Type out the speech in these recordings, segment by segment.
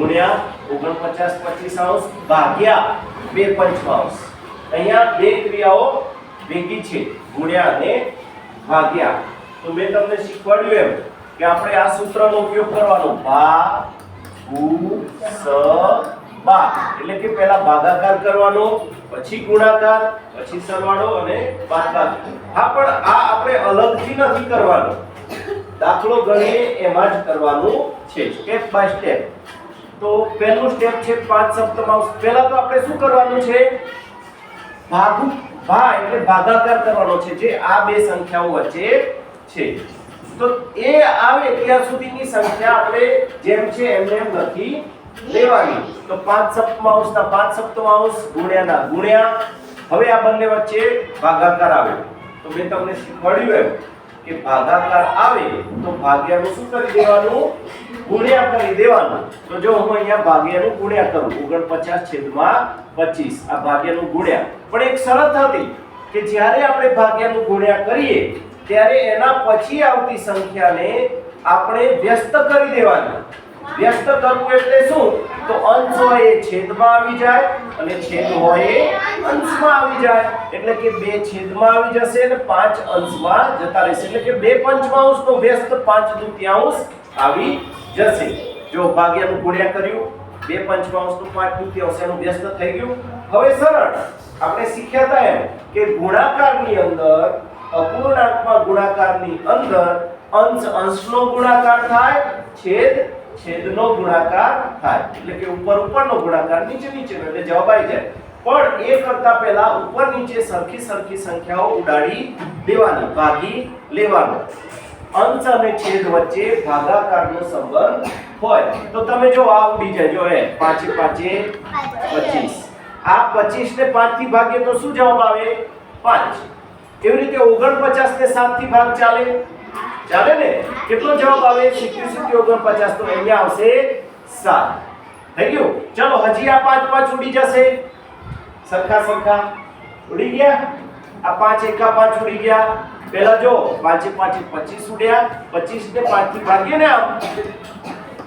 ગુણ્યા ઓગણપચાસ પચીસ અંશ ભાગ્યા બે પંચમાંશ અહીંયા બે ક્રિયાઓ ભેગી છે, ગુણ્યા અને ભાગ્યા. તો મેં તમને શીખવાડ્યું એમ કે આપણે આ સૂત્રનો ઉપયોગ કરવાનો. ભા, ગુ, સ, બા. એટલે કે પહેલા ભાગાકાર કરવાનો, પછી ગુણાકાર, પછી સરવાળો અને બાદબાકી હા, પણ આ આપણે અલગથી નથી કરવાનો. દાખલો ગણીએ, એમાં જ કરવાનું છે. Step by step. તો પહેલું સ્ટેપ છે પાંચ સપ્તમાંશ. પહેલા તો આપણે શું કરવાનું છે? ભાગુ ભા એટલે ભાગાકાર કરવાનો છે જે આ બે સંખ્યાઓ વચ્ચે છે. તો એ આવે ત્યાં સુધીની સંખ્યા આપણે જેમ છે એમ એમ લખી લેવાની. તો પાંચ સપ્તમાંશના પાંચ સપ્તમાંશ ગુણ્યાના ગુણ્યા. હવે આ બંને વચ્ચે ભાગાકાર આવે. તો મેં તમને શીખવાડ્યું એમ. કે ભાગાકાર આવે તો ભાગ્યાનું શું કરી દેવાનું? ગુણ્યા કરી દેવાનું. તો જો હું અહીંયા ભાગ્યાનું ગુણ્યા કરું 49 છેદમાં 25 આ ભાગ્યાનું ગુણ્યા. પણ એક શરત હતી કે જ્યારે આપણે ભાગ્યાનું ગુણ્યા કરીએ, ત્યારે એના પછી આવતી સંખ્યાને આપણે વ્યસ્ત કરી દેવાની. વ્યસ્ત કરવું એટલે શું? તો અંશ હોય એ છેદમાં આવી જાય અને છેદ હોય એ અંશમાં આવી જાય. એટલે કે બે છેદમાં આવી જશે અને પાંચ અંશમાં જતા રહેશે. એટલે કે બે પંચમાંશનો વ્યસ્ત પાંચ દુત્યાંશ આવી જશે. જો ભાગ્યાનું ગુણ્યા કર્યું, બે પંચમાંશનું પાંચ દુત્યાંશ, એનું વ્યસ્ત થઈ ગયું. હવે સરળ, આપણે શીખ્યા હતા એમ કે ગુણાકારની અંદર અપૂર્ણાંકમાં ગુણાકારની અંદર અંશ અંશનો ગુણાકાર થાય, છેદ, છેદનો ગુણાકાર થાય. એટલે કે ઉપર ઉપરનો ગુણાકાર નીચે નીચેનો એટલે જવાબ આવી જાય. પણ એ કરતા પહેલા ઉપર નીચે સરખી સરખી સંખ્યાઓ ઉડાડી દેવાની, ભાગી લેવાનો. અંશ અને છેદ વચ્ચે ભાગાકારનો સંબંધ હોય. તો તમે જો આ ઉડી જાય, જો એ પાંચે પાંચે પચીસ. આ પચીસ ને પાંચથી ભાગીએ તો શું જવાબ આવે? પાંચ. એવી રીતે ઓગણપચાસ ને સાતથી ભાગ ચાલે. ચાલે ને, કેટલો જવાબ આવે? સિત્તેર સિત્તેર, ઓગણપચાસ તો અહીંયા આવશે. સાત. થઈ ગયું? ચલો, હજી આ પાંચ પાંચ ઉડી જશે. સરખા સરખા. ઉડી ગયા? આ પાંચ એકા પાંચ ઉડી ગયા. પહેલા જો, પાંચે પાંચે પચીસ ઉડ્યા. પચીસ ને પાંચથી ભાગીએ ને આમ.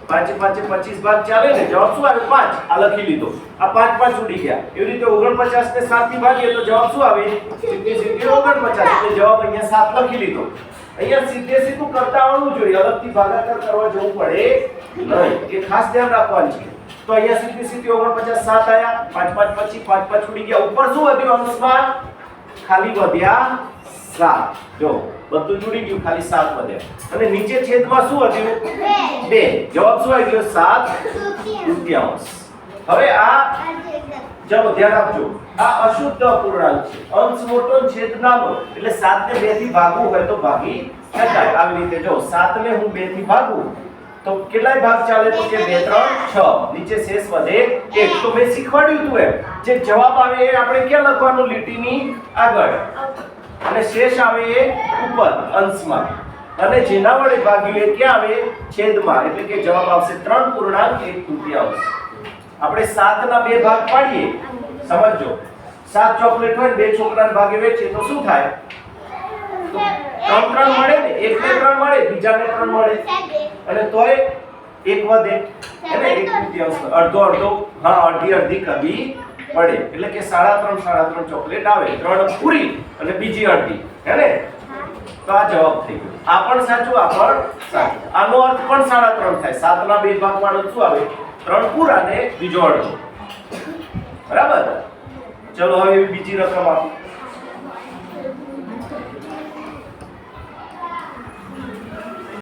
પાંચે પાંચે પચીસ ભાગ ચાલે ને, જવાબ શું આવે? પાંચ. આ લખી લીધો. આ પાંચ પાંચ ઉડી ગયા. એવી રીતે ઓગણપચાસ ને સાતથી ભાગીએ તો જવાબ શું આવે? સિત્તેર સિત્તેર ઓગણપચાસ એટલે જવાબ અહીંયા સાત લખી લીધો. અહીંયા સીધે સીધું કરતા આવડવું જોઈએ. અલગથી ભાગાકાર કરવા જવું પડે નહીં. એ ખાસ ધ્યાન રાખવાનું છે. તો અહીંયા સીધી સીધી ઓગણપચાસ સાત આવ્યા પાંચ પાંચ પછી પાંચ પાંચ ઉડી ગયા. ઉપર શું વધ્યું? અંશમાં ખાલી વધ્યા સાત. જો બધું જોડી ગયું. ખાલી સાત વધ્યા. અને નીચે છેદમાં શું હતું બે. જવાબ શું આવી ગયો? સાત. તૃતીયાંશ હવે આ ચલો ધ્યાન આપજો. આ અશુદ્ધ અપૂર્ણાંક છે. અંશ મોટો છેદ નાનો. એટલે 7 ને 2 થી ભાગવું હોય તો ભાગી શકાય. આવી રીતે જો 7 ને હું 2 થી ભાગું તો કેટલાય ભાગ ચાલે તો કે 2 3 6 નીચે શેષ વધે 1 તો મેં શીખવાડ્યું હતું એમ. જે જવાબ આવે એ આપણે ક્યાં લખવાનું? લીટીની આગળ. અને શેષ આવે એ ઉપર અંશમાં. અને જેના વડે ભાગ્યું એ ક્યાં આવે? છેદમાં. એટલે કે જવાબ આવશે ત્રણ પૂર્ણાંક 1 તૃતીયાંશ. આપણે સાતના બે ભાગ પાડીએ. સમજો સાત ચોકલેટ હોય બે છોકરાને ભાગે વેચીએ તો શું થાય? ત્રણ ત્રણ મળે ને, એકને ત્રણ મળે, બીજાને ત્રણ મળે. અને તોય એક વધે. એટલે એક તૃતીયાંશ અડધો અડધો, હા, અડધી અડધી કદી પડે. એટલે કે સાડા ત્રણ સાડા ત્રણ ચોકલેટ આવે. ત્રણ પૂરી અને બીજી અડધી. હે ને? તો આ જવાબ થઈ ગયો. આ પણ સાચું, આ પણ સાચું. આનો અર્થ પણ સાડા ત્રણ થાય. સાતના બે ભાગ પાડો શું આવે? ત્રણ પૂરા ને બીજો અડધો બરાબર? ચલો હવે બીજી રકમ આપો.